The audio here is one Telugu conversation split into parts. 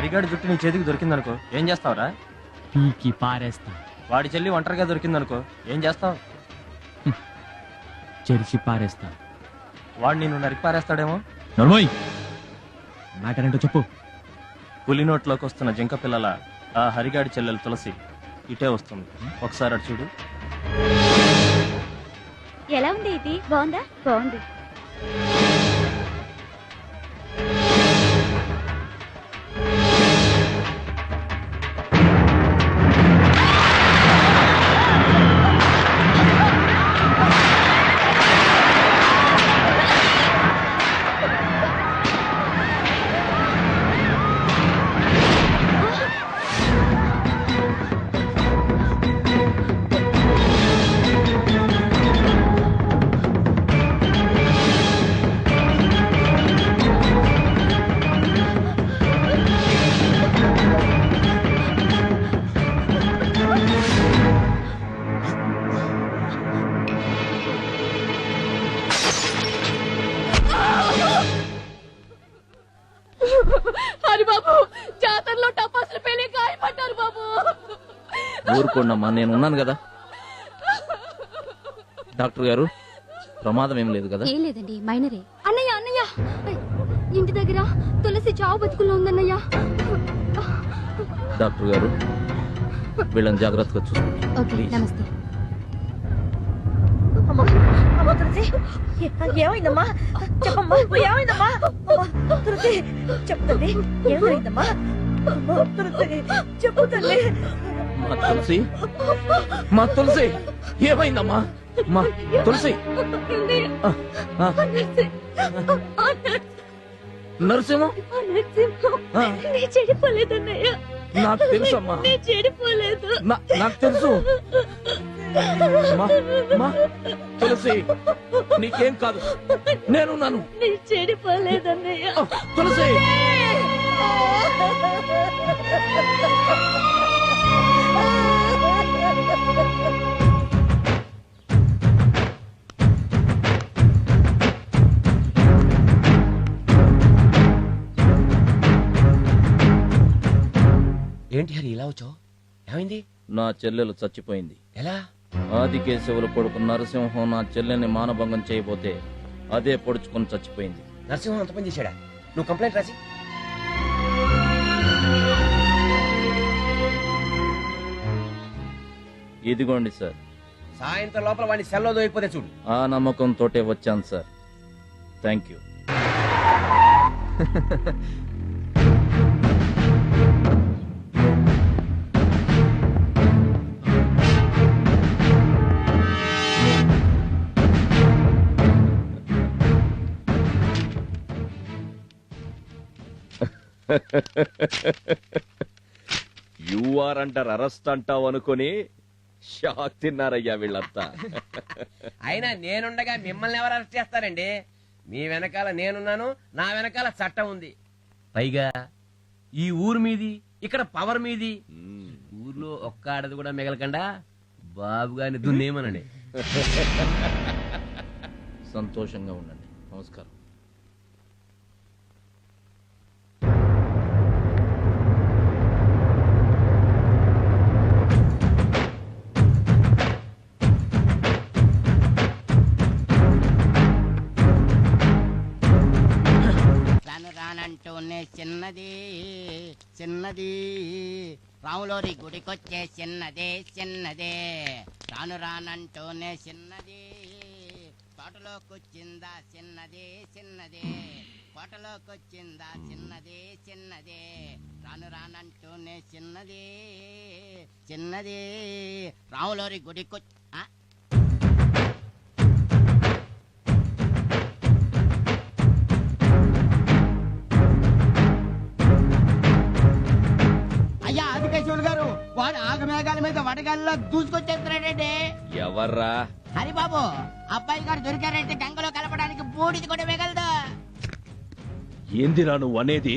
హరిగాడి జుట్టు నీ చేతికి దొరికిందనుకో ఏం చేస్తావురా? పీకి పారేస్తా. వాడి చెల్లి ఒంటరిగా దొరికిందనుకో ఏం చేస్తావు? చెరిచి పారేస్తా. వాడు నిన్ను నరికి పారేస్తాడేమో? నర్మోయ్! మ్యాటర్ ఏంటో చెప్పు. పులి నోట్లోకి వస్తున్న జింక పిల్లల ఆ హరిగాడి చెల్లెలు తులసి ఇటే వస్తుంది. ఒకసారి అటు చూడు. ఎలా ఉంది ఇది? బాగుందా? బాగుంది. ఊరుకోండమ్మా నేను ఉన్నాను కదా. డాక్టర్ గారు ప్రమాదం ఏం లేదు కదా? ఏం లేదండి మైనరే. అన్నయ్య అన్నయ్య! ఇంటి దగ్గర తులసి చావు బతుకుల్లో ఉందన్నయ్య. డాక్టర్ గారు వీళ్ళని జాగ్రత్తగా చూసుకోండి. ఓకే. నమస్తే. అమ్మా అమ్మా తులసి! ఏమైందమ్మా? చెప్పమ్మా ఏమైందమ్మా? అమ్మా తులసి చెప్పు తల్లి ఏం జరిగిందమ్మా అమ్మా తులసి చెప్పు తల్లి. మా తులసి. మా తులసి ఏమైందమ్మా? మా తులసి. నరసింహ? చెడిపోలేదన్నయ్య నాకు తెలుసమ్మా చెడిపోలేదు. నాకు తెలుసు. తులసి నీకేం కాదు. నేనున్నాను నీ చెడిపోలేదన్నయ్య తులసి. ఏంటి హరి ఇలా వచ్చావు? ఏమైంది? నా చెల్లెలు చచ్చిపోయింది. ఎలా? ఆదికేశవులు కొడుకు నరసింహం నా చెల్లెని మానభంగం చేయబోతే అదే పొడుచుకొని చచ్చిపోయింది. నరసింహం అంత పని చేశాడా? నువ్వు కంప్లైంట్ రాసి. ఇదిగోండి సార్. సాయంత్రం లోపల వాడిని సెల్లో దోయిపోతే చూడు. ఆ నమ్మకంతోటే వచ్చాను sir. Thank you. You are అంటారు అరెస్ట్ అంటావు అనుకుని షాక్ తిన్నారయ్యా వీళ్ళంతా. అయినా నేనుండగా మిమ్మల్ని ఎవరు అరెస్ట్ చేస్తారండి? మీ వెనకాల నేనున్నాను నా వెనకాల చట్టం ఉంది. పైగా ఈ ఊరు మీది ఇక్కడ పవర్ మీది. ఊర్లో ఒక్క ఆడది కూడా మిగలకుండా బాబు గారిని దున్నేమనండి సంతోషంగా ఉండండి. నమస్కారం. చిన్నది. రాములోరి గుడికొచ్చే చిన్నదే చిన్నదే. రాను రానంటూనే చిన్నది. తోటలోకొచ్చిందా చిన్నదే చిన్నదే. కోటలోకొచ్చిందా చిన్నదే చిన్నదే. రాను రానంటూనే చిన్నది చిన్నది. రాములోరి గుడికొచ్చి ఆగమేఘాల మీద వడగాల్లో దూసుకొచ్చేస్తున్నాడండి. ఎవర్రా? హరిబాబు అబ్బాయి గారు దొరికారంటే గంగలో కలపడానికి బూడిది కూడా మిగలదు. ఏందిరా నువ్వు అనేది?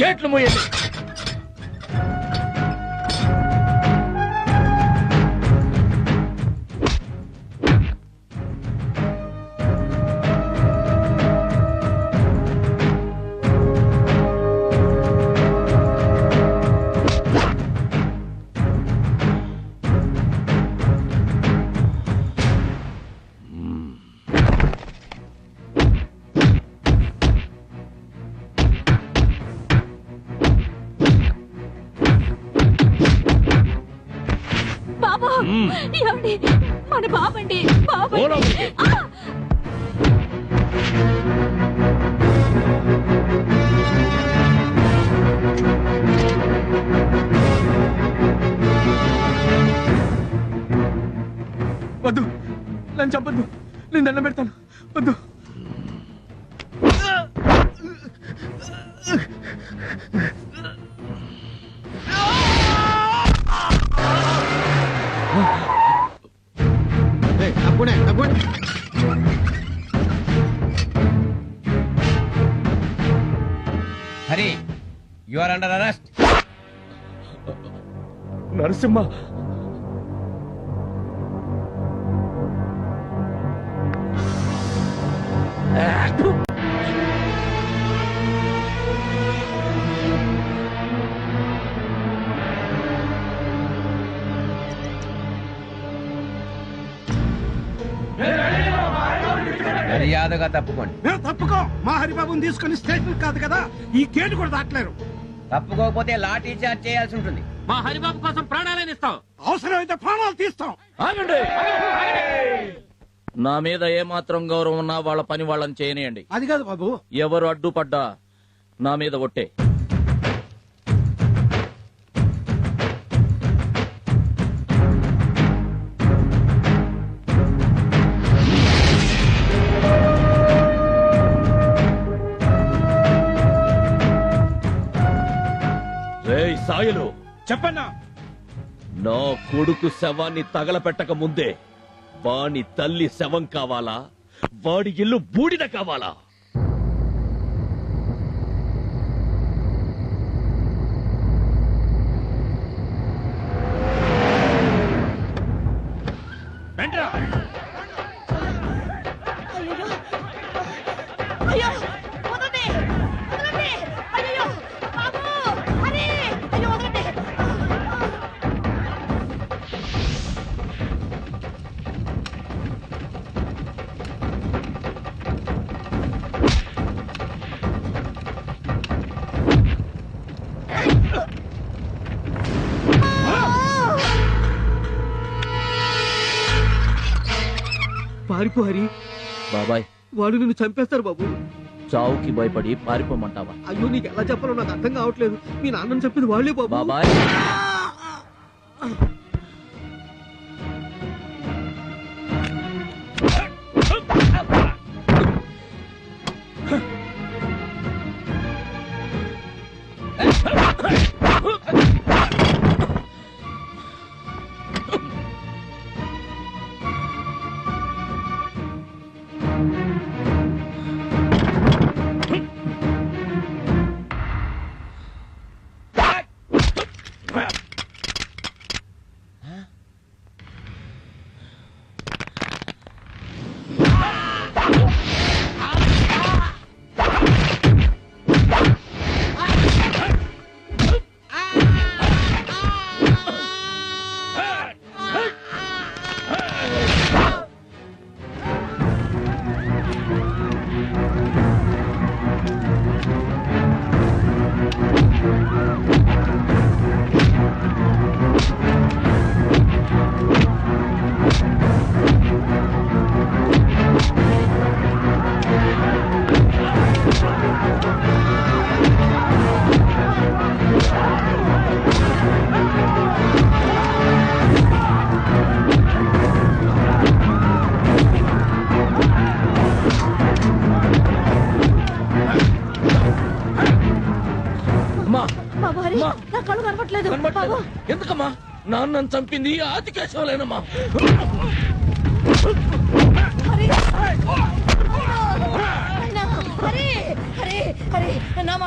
గేట్లు మూయండి. ఏమండి? మన బాబండి. వద్దు. నన్ను చంపద్దు. నేను దండం పెడతాను. వద్దు. Hari you are under arrest Narasimha. మర్యాదగా తప్పుకోండి. మేము తప్పుకో. మా హరిబాబుని తీసుకుని స్టేషన్ కాదు కదా ఈ గేటు కూడా దాటలేరు. తప్పుకోకపోతే లాఠీ చార్జ్ చేయాల్సి ఉంటుంది. మా హరిబాబు కోసం ప్రాణాలను ఇస్తాం. అవసరమైతే ప్రాణాలు తీస్తాం. ఆగండి. నా మీద ఏమాత్రం గౌరవం ఉన్నా వాళ్ళ పని వాళ్ళని చేయనియండి. అది కాదు బాబు. ఎవరు అడ్డుపడ్డా నా మీద ఒట్టే. సాయలు. చెప్పన్నా? నా కొడుకు శవాన్ని తగలపెట్టక ముందే వాని తల్లి శవం కావాలా? వాడి ఇల్లు బూడిద కావాలా? పారిపో హరి బాబాయ్. వాడు నిన్ను చంపేస్తారు బాబు. చావుకి భయపడి పారిపోమంటావా? అయ్యో నీకు ఎలా చెప్పాలో నాకు అర్థం కావట్లేదు. మీ నాన్నని చెప్పింది వాళ్ళే బాబు. బాబాయ్. కనబడలేదు. ఎందుకమ్మా? నాన్నని చంపింది ఆది కేశవలేనమ్మా